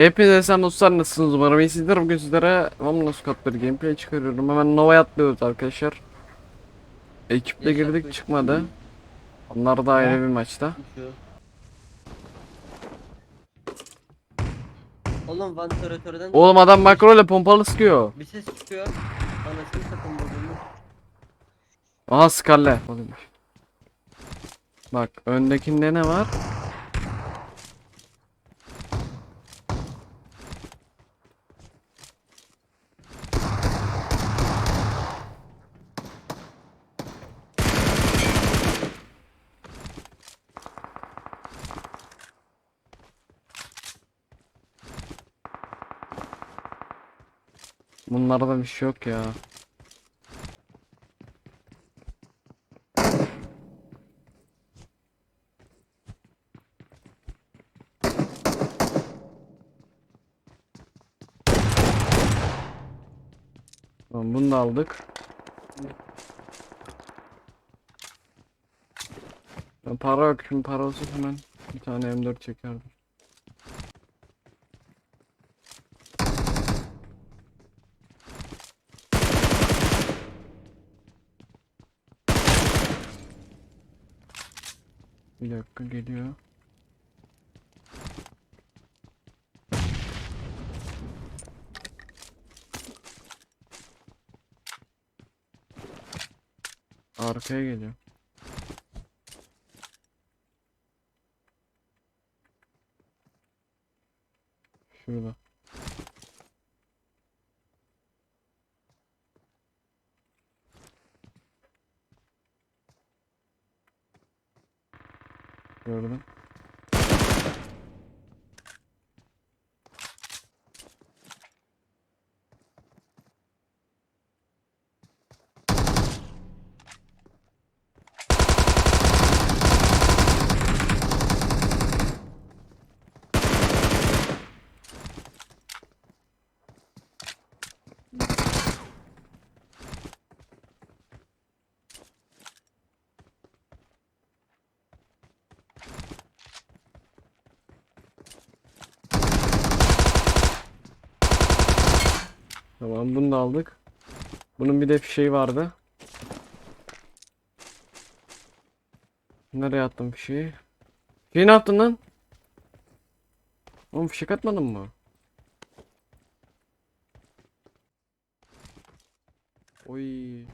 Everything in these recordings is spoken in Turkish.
Hepinize selam dostlar nasılsınız? Umarım iyisinizdir. Bugün sizlere Vamnos Squad bir gameplay çıkarıyorum. Hemen Nova'ya atlıyoruz arkadaşlar. Ekiple girdik çıkmadı. Onlar da ayrı bir maçta. Oğlum vantilatörden Oğlum adam makro ile pompalı sıkıyor. Bir ses çıkıyor. Anasını satın bozulmuş. Aha Scarlet. Bak öndekinde ne var? Bunlarda bir şey yok ya. Bunu da aldık. Ya para yok şimdi para olsa hemen bir tane M4 çekerdim. Bir dakika geliyor. Arkaya geliyor. Şurada. Gördüm. Tamam bunu da aldık. Bunun bir de fişeği vardı. Nereye attım fişeği? Fişeği ne yaptın lan? Oğlum fişek atmadın mı? Oy.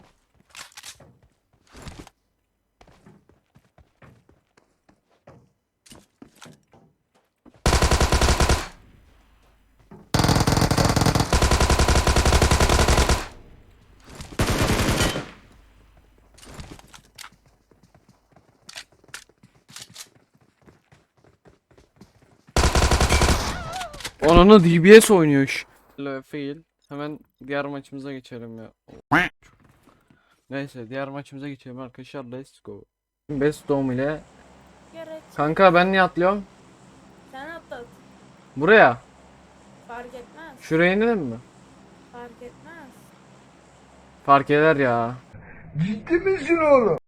Onunu DBS oynuyor. Lo, Fail. Hemen diğer maçımıza geçelim ya. Neyse diğer maçımıza geçelim arkadaşlar. Let's go. Best Dome ile. Kanka ben niye atlıyorum? Sen atlat. Buraya. Fark etmez. Şuraya inelim mi? Fark etmez. Fark eder ya. Ciddi misin oğlum?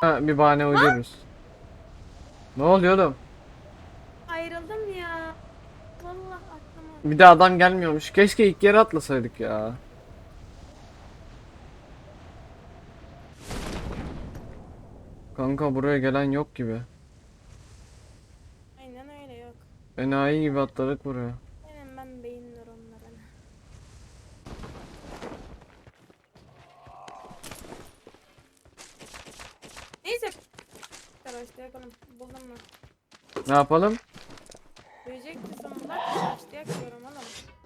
Ha, bir bahane uydururuz. Ne oluyor oğlum? Bir de adam gelmiyormuş. Keşke ilk yere atlasaydık ya. Kanka buraya gelen yok gibi. Aynen öyle yok. Enayi gibi atladık buraya. Benim ben beyin nöronlarına. Neyse. Arkadaşlar. Buldum mu? Ne yapalım? Diyecekti sonunda. Başlayak diyorum oğlum.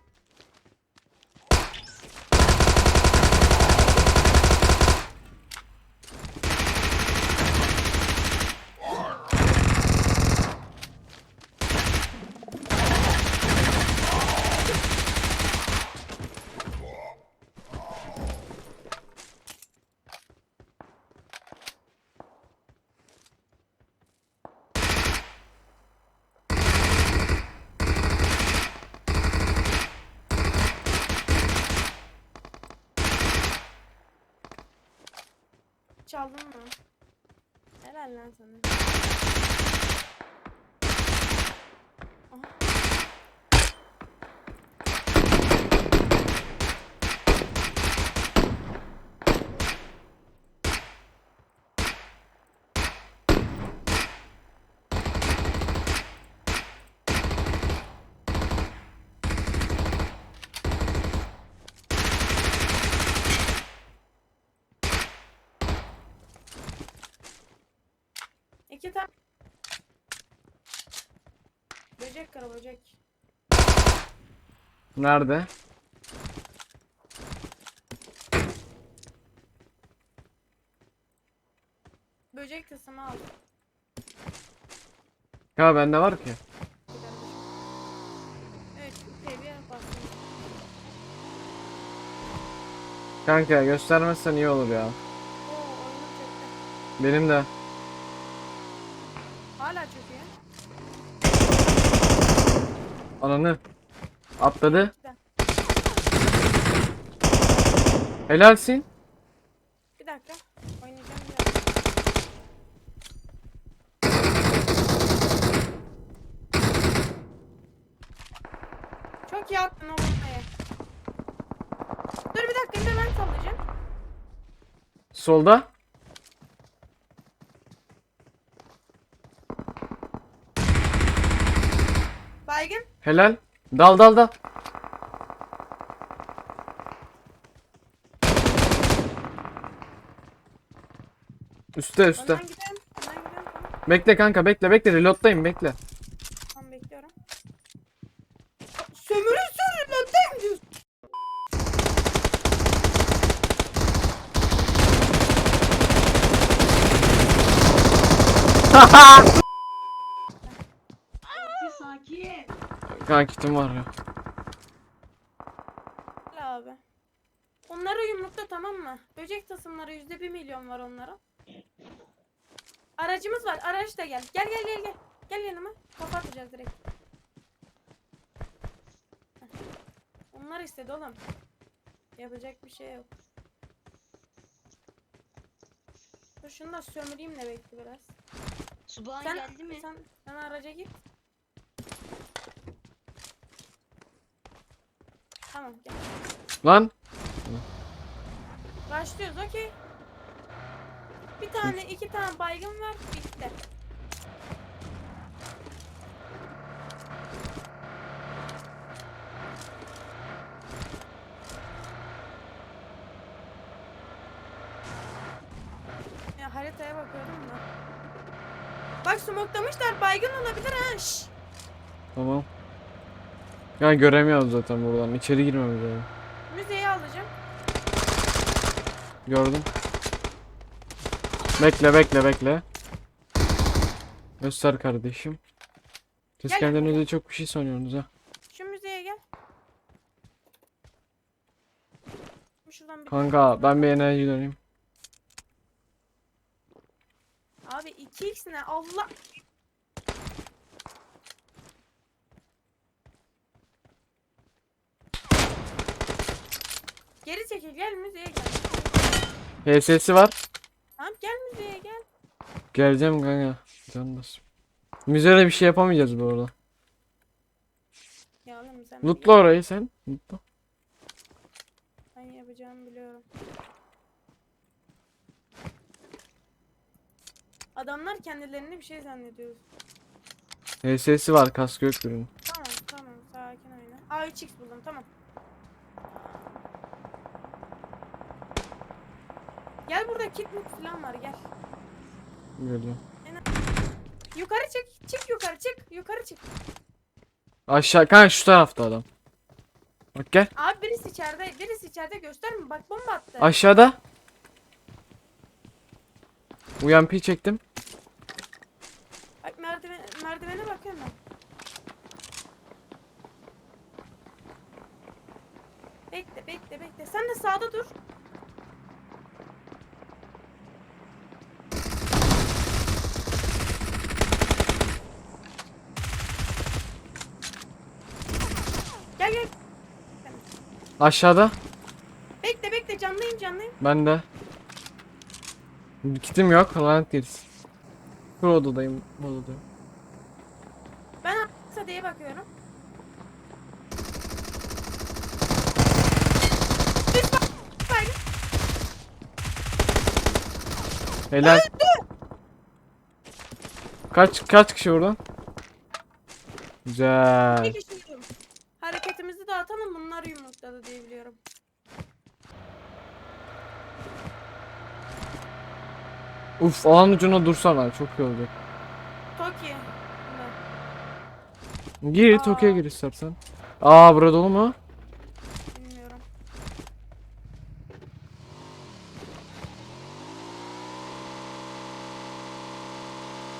Çaldın mı? Helal lan sana. İki tane. Böcek kara böcek. Nerede? Böcek kısmı al. Ya bende var ki. Evet, seviye bastım. Kanka göstermezsen iyi olur ya. Oo, oyunum çöktü. Benim de. Hala çöküyor. Ananı. Atladı. Helalsin. Bir dakika. Oynayacağım bir dakika. Çok iyi attın o bombayı. Dur bir dakika bir de ben sallayacağım. Solda. Baygın. Helal. Dal dal dal. Üste üste. Önden gidelim. Önden gidelim. Tamam. Bekle kanka bekle bekle reload'dayım bekle. Tamam bekliyorum. Sömürü sömürü önden gidiyorsun. Kanka kitim var ya. Abi. Onlara yumrukta tamam mı? Böcek tasımları yüzde bir milyon var onların. Aracımız var. Araç da gel. Gel gel gel gel. Gel yanıma. Kafa atacağız direkt. Onlar istedi oğlum. Yapacak bir şey yok. Dur şunu da sömüreyim de bekle biraz. Subağın Sen, geldi mi? sen, sen araca git. Tamam gel. Lan. Başlıyoruz okey. Bir tane iki tane baygın var bitti. Ya haritaya bakıyorum da. Bak smoklamışlar baygın olabilir ha. Şş. Tamam. Ya göremiyoruz zaten buradan. İçeri girmemiz lazım. Müzeyi alacağım. Gördüm. Bekle bekle bekle. Göster kardeşim. Siz Gel kendinize çok bir şey sanıyorsunuz ha. Şu müzeye gel. Bir Kanka ben bir enerji döneyim. Abi 2x ne? Allah. Geri çekil gel müzeye gel. HS'si var. Tamam gel müzeye gel. Geleceğim kanka. Can basayım. Müzede bir şey yapamayacağız bu arada. Ya oğlum sen Lootla orayı sen. Lootla. Ben yapacağımı biliyorum. Adamlar kendilerini bir şey zannediyor. HS'si var kaskı yok birinin. Tamam tamam sakin oyna. Aa 3x buldum tamam. Gel burada kit mut falan var gel. Geliyor. Yukarı çık çık yukarı çık yukarı çık. Aşağı kanka şu tarafta adam. Bak gel. Abi birisi içeride birisi içeride gösterme bak bomba attı. Aşağıda. UMP çektim. Bak merdiven, merdivene bakıyorum ben. Bekle bekle bekle sen de sağda dur. Gel gel. Aşağıda. Bekle bekle canlıyım canlıyım. Ben de. Kitim yok. Lanet gerisi. Bu odadayım. Bu odadayım. Ben Aksa diye bakıyorum. Helal. Kaç kaç kişi oradan? Güzel. Uf alan ucuna dursana çok iyi olacak. ki. Bunda. Gir Aa. Tokyo'ya gir istersen. Aa burada dolu mu? Bilmiyorum.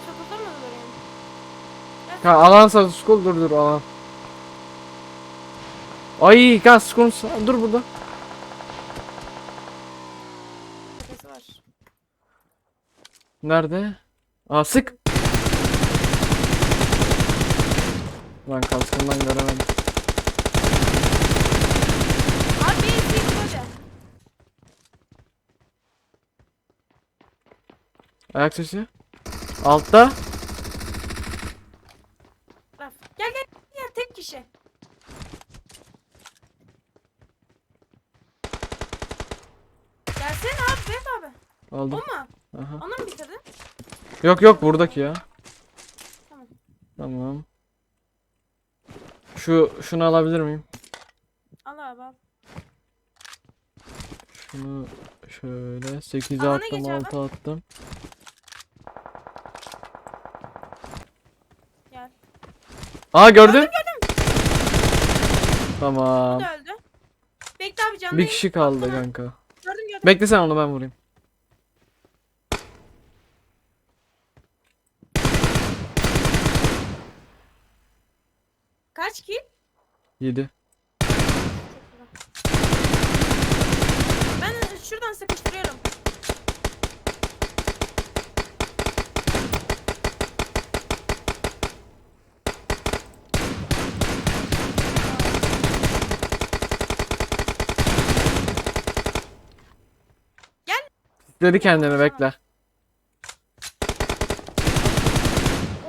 Çatıda mı durayım? Ha alan sağ skol dur dur alan. Ay kan skol dur burada. Tepesi var. Nerede? Aa sık. Lan kaskından göremedim. Abi bir böyle. Ayak sesi. Altta. Gel gel gel tek kişi. Gelsene abi Berat abi. O Aldım. mu? Aha. Onu mu bitirdin? Yok yok buradaki ya. Tamam. Tamam. Şu şunu alabilir miyim? Al abi al. Şunu şöyle 8'e Alana attım geç abi. 6 attım. Gel. Aa gördün? Bu Tamam. da öldü. Bekle abi canlı Bir kişi kaldı kanka. Gördüm gördüm. Bekle sen onu ben vurayım. Kaç kill? 7. Ben şuradan sıkıştırıyorum. Dedi kendini bekle.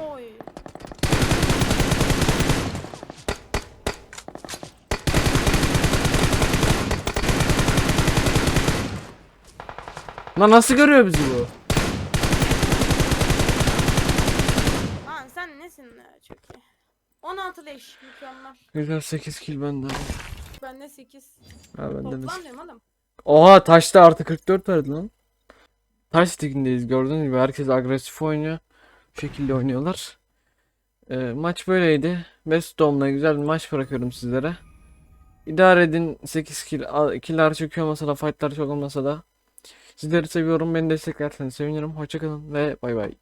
Oy. Lan nasıl görüyor bizi bu? Lan sen nesin ya çok iyi. 16 leş mükemmel. Güzel 8 kill bende. Bende 8. Ha bende de. Toplam diyorum oğlum. Oha taşta artı 44 verdi lan. Taş stikindeyiz gördüğünüz gibi herkes agresif oynuyor. Bu şekilde oynuyorlar. Ee, maç böyleydi. Best Dome'la güzel bir maç bırakıyorum sizlere. İdare edin 8 kill. çok iyi olmasa da fightlar çok olmasa da. Sizleri seviyorum. Beni desteklerseniz sevinirim. Hoşçakalın ve bay bay.